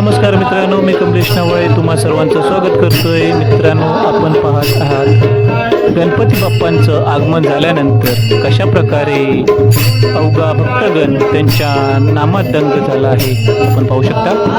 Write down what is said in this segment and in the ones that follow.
नमस्कार मित्रांनो मी कमलेश नावळे. तुम्हा सर्वांचं स्वागत करतोय. मित्रांनो आपण पाहत आहात गणपती बाप्पांचं आगमन झाल्यानंतर कशा प्रकारे अवघा भक्तगण त्यांच्या नामात दंग झाला आहे आपण पाहू शकता.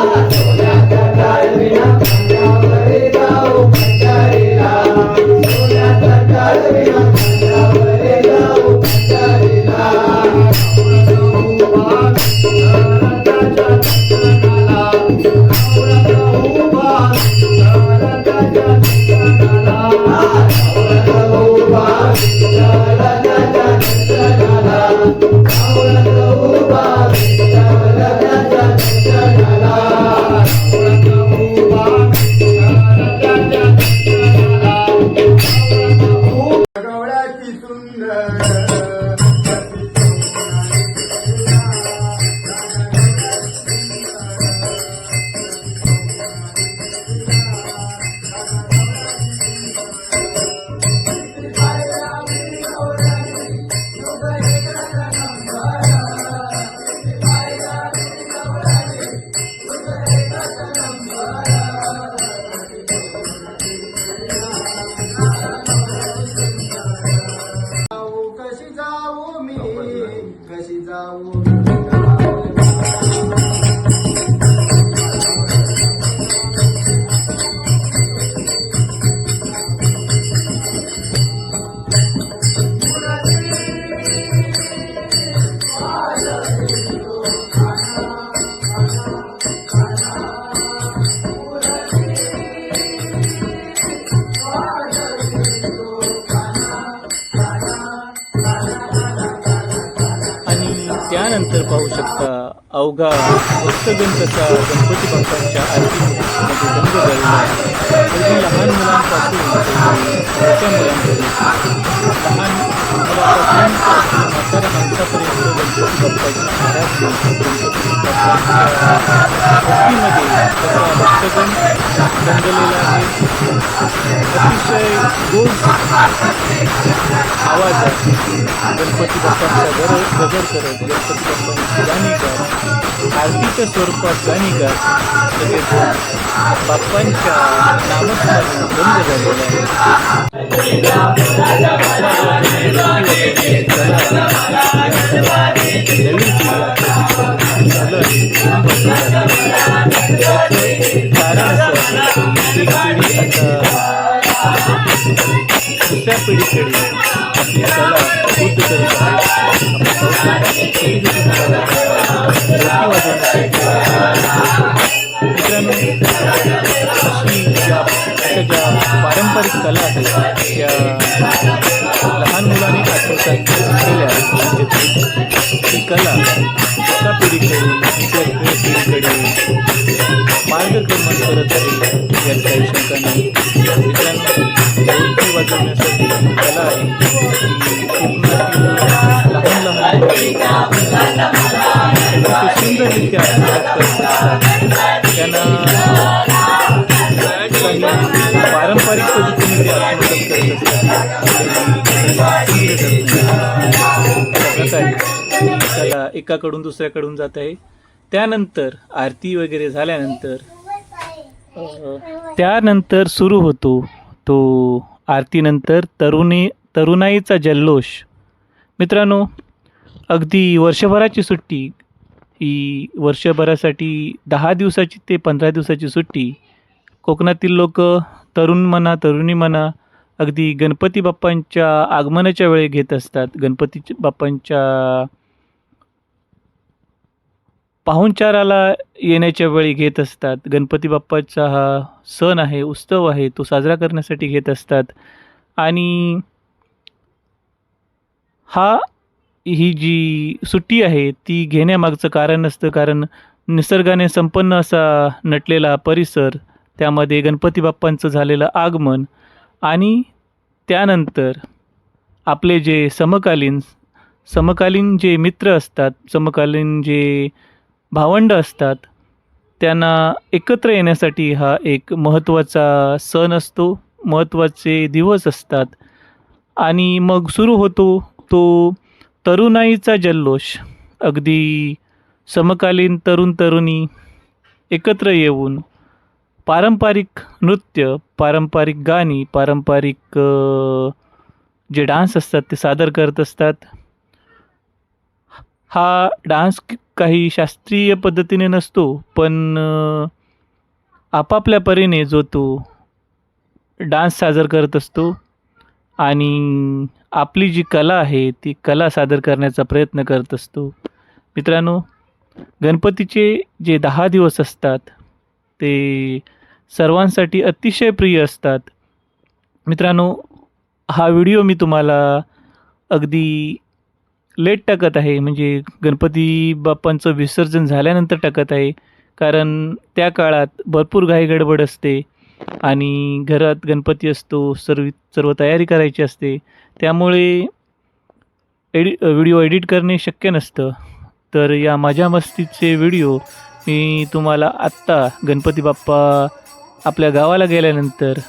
त्यानंतर पाहू शकता अवघा भक्तगंतचा गणपती बाप्पांच्या आरतीमध्ये दंग झालेला आहे. अगदी लहान मुलांपासून मोठ्या मुलांपर्यंत लहान मुलांपासून ते म्हाताऱ्या माणसापर्यंत गणपती बाप्पाची आराधना भक्तीमध्ये त्याचा भक्तगण दंगलेला आहे अतिशय गोड आवाजात गणपती बाप्पांचा गरज गजर करत गणपती बाप्पांची गाणी गात आरतीच्या स्वरूपात गाणी गात लगेच बाप्पांच्या नामस्मरण बंद झालेलं आहे कारण असं एक पिढी आता दुसऱ्या पिढीकडे पारंपरिक कला आहेत त्या लहान मुलांनी आत्मसात केल्या म्हणजे ही कला एका पिढीकडून दुसऱ्या पिढीकडे मार्गक्रमण करत आहे. यात काही शंका नाही मित्रांना वाजवण्यासाठी कला आहे. लहान लहान सुंदररित्या त्यांना त्याला एकाकडून दुसऱ्याकडून जात आहे. त्यानंतर आरती वगैरे झाल्यानंतर त्यानंतर सुरू होतो तो आरतीनंतर तरुणी तरुणाईचा जल्लोष. मित्रांनो अगदी वर्षभराची सुट्टी. ही वर्षभरासाठी दहा दिवसाची ते पंधरा दिवसाची सुट्टी. कोकणातील लोक तरुण म्हणा तरुणी म्हणा अगदी गणपती बाप्पांच्या आगमनाच्या वेळी घेत असतात. गणपती बाप्पांच्या पाहुणचाराला येण्याच्या वेळी घेत असतात. गणपती बाप्पाचा हा सण आहे उत्सव आहे तो साजरा करण्यासाठी घेत असतात. आणि हा ही जी सुट्टी आहे ती घेण्यामागचं कारण असतं कारण निसर्गाने संपन्न असा नटलेला परिसर त्यामध्ये गणपती बाप्पांचं झालेलं आगमन आणि त्यानंतर आपले जे समकालीन समकालीन जे मित्र असतात समकालीन जे भावंड असतात त्यांना एकत्र येण्यासाठी हा एक महत्त्वाचा सण असतो महत्त्वाचे दिवस असतात. आणि मग सुरू होतो तो तरुणाईचा जल्लोष. अगदी समकालीन तरुण तरुणी एकत्र येऊन पारंपरिक नृत्य पारंपरिक गाणी पारंपरिक जे डान्स असतात ते सादर करत असतात. हा डान्स काही शास्त्रीय पद्धतीने नसतो पण आपापल्या परीने जो तो डान्स सादर करत असतो आणि आपली जी कला आहे ती कला सादर करण्याचा प्रयत्न करत असतो. मित्रांनो गणपतीचे जे दहा दिवस असतात ते सर्वांसाठी अतिशय प्रिय असतात. मित्रांनो हा व्हिडिओ मी तुम्हाला अगदी लेट टाकत आहे. म्हणजे गणपती बाप्पांचं विसर्जन झाल्यानंतर टाकत आहे. कारण त्या काळात भरपूर घाई गडबड असते आणि घरात गणपती असतो सर्व सर्व तयारी करायची असते. त्यामुळे एडि व्हिडिओ एडिट करणे शक्य नसतं. तर या माझ्या मस्तीचे व्हिडिओ मी तुम्हाला आत्ता गणपती बाप्पा आपल्या गावाला गेल्यानंतर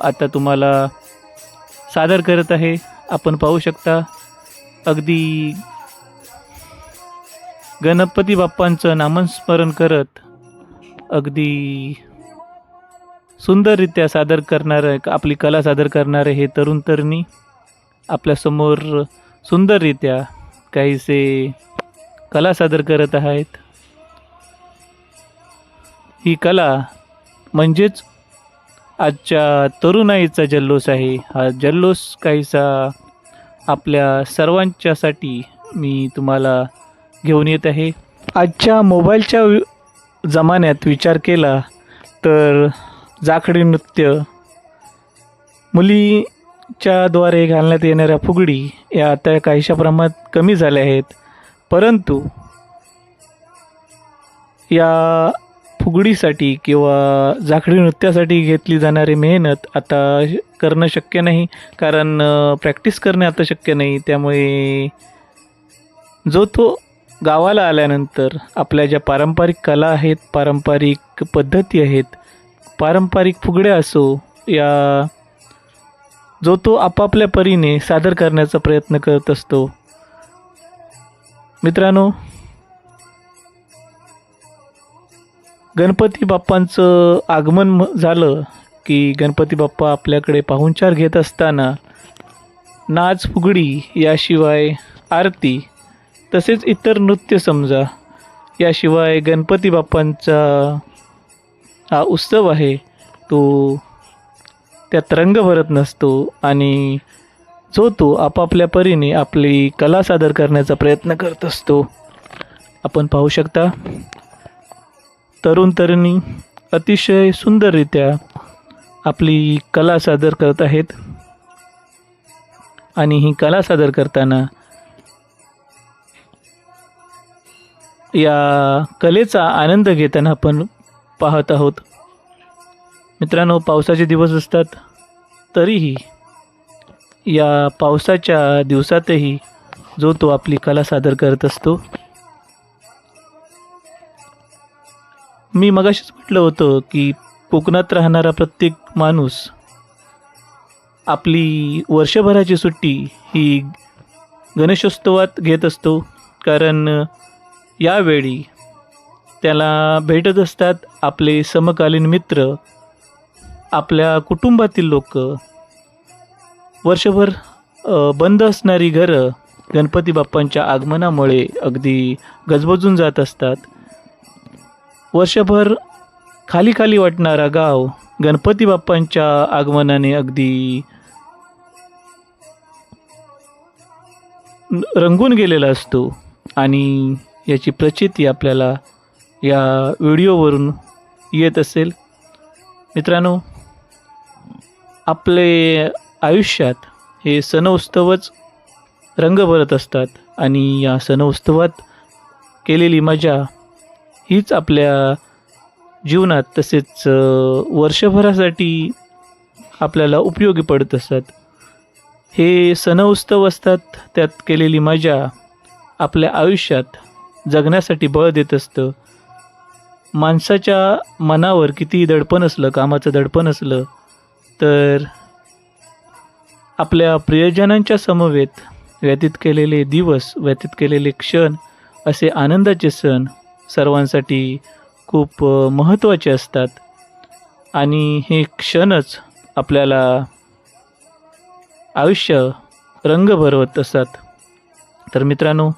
आता तुम्हाला सादर करत आहे. आपण पाहू शकता अगदी गणपती बाप्पांचं नामस्मरण करत अगदी सुंदररित्या सादर करणारं आपली कला सादर करणारे हे तरुण तरुणी आपल्यासमोर सुंदररित्या काहीसे कला सादर करत आहेत. ही कला म्हणजेच आजच्या तरुणाईचा जल्लोष आहे. हा जल्लोष काहीसा आपल्या सर्वांच्यासाठी मी तुम्हाला घेऊन येत आहे. आजच्या मोबाईलच्या वि- जमान्यात विचार केला तर जाखडी नृत्य मुलीच्याद्वारे घालण्यात येणाऱ्या फुगडी या आता काहीशा प्रमाणात कमी झाल्या आहेत. परंतु या फुगडीसाठी किंवा जाखडी नृत्यासाठी घेतली जाणारी मेहनत आता करणं शक्य नाही कारण प्रॅक्टिस करणे आता शक्य नाही. त्यामुळे जो तो गावाला आल्यानंतर आपल्या ज्या पारंपरिक कला आहेत पारंपरिक पद्धती आहेत पारंपरिक फुगड्या असो या जो तो आपापल्या परीने सादर करण्याचा प्रयत्न करत असतो. मित्रांनो गणपती बाप्पांचं आगमन म- झालं की गणपती बाप्पा आपल्याकडे पाहुणचार घेत असताना नाच फुगडी याशिवाय आरती तसेच इतर नृत्य समजा याशिवाय गणपती बाप्पांचा हा उत्सव आहे. तो त्यात रंग भरत नसतो आणि जो तो आपापल्या परीने आपली कला सादर करण्याचा प्रयत्न करत असतो. आपण पाहू शकता. तरुण तरुणी अतिशय सुंदररित्या आपली कला सादर करत आहेत. आणि ही कला सादर करताना या कलेचा आनंद घेताना आपण पाहत आहोत. मित्रांनो पावसाचे दिवस असतात तरीही या पावसाच्या दिवसातही जो तो आपली कला सादर करत असतो. मी मगाशीच म्हटलं होतं की कोकणात राहणारा प्रत्येक माणूस आपली वर्षभराची सुट्टी ही गणेशोत्सवात घेत असतो. कारण यावेळी त्याला भेटत असतात आपले समकालीन मित्र आपल्या कुटुंबातील लोक. वर्षभर बंद असणारी घरं गणपती बाप्पांच्या आगमनामुळे अगदी गजबजून जात असतात. वर्षभर खाली खाली वाटणारा गाव गणपती बाप्पांच्या आगमनाने अगदी रंगून गेलेला असतो. आणि याची प्रचिती आपल्याला या व्हिडिओवरून येत असेल. मित्रांनो आपले आयुष्यात हे सणउत्सवच रंग भरत असतात. आणि या सणउत्सवात केलेली मजा हीच आपल्या जीवनात तसेच वर्षभरासाठी आपल्याला उपयोगी पडत असतात. हे सण उत्सव असतात त्यात केलेली मजा आपल्या आयुष्यात जगण्यासाठी बळ देत असतं. माणसाच्या मनावर कितीही दडपण असलं कामाचं दडपण असलं तर आपल्या प्रियजनांच्या समवेत व्यतीत केलेले दिवस व्यतीत केलेले क्षण असे आनंदाचे सण सर्वांसाठी खूप महत्त्वाचे असतात. आणि हे क्षणच आपल्याला आयुष्य रंग भरवत असतात. तर मित्रांनो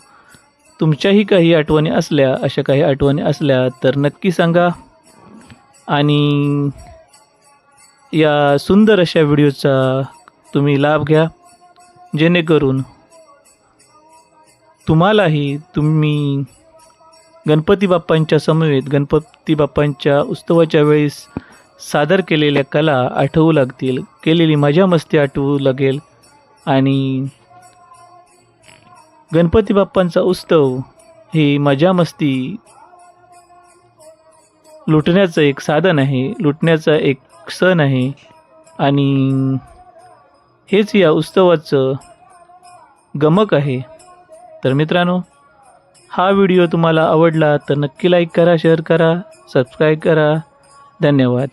तुमच्याही काही आठवणी असल्या अशा काही आठवणी असल्या तर नक्की सांगा. आणि या सुंदर अशा व्हिडिओचा तुम्ही लाभ घ्या. जेणेकरून तुम्हालाही तुम्ही गणपती बाप्पांच्या समवेत गणपती बाप्पांच्या उत्सवाच्या वेळेस सादर केलेल्या कला आठवू लागतील. केलेली मजा मस्ती आठवू लागेल. आणि गणपती बाप्पांचा उत्सव ही मजा मस्ती लुटण्याचं एक साधन आहे लुटण्याचा एक सण आहे. आणि हेच या उत्सवाचं गमक आहे. तर मित्रांनो हा व्हिडिओ तुम्हाला आवडला तर नक्की लाईक करा शेअर करा सबस्क्राईब करा. धन्यवाद.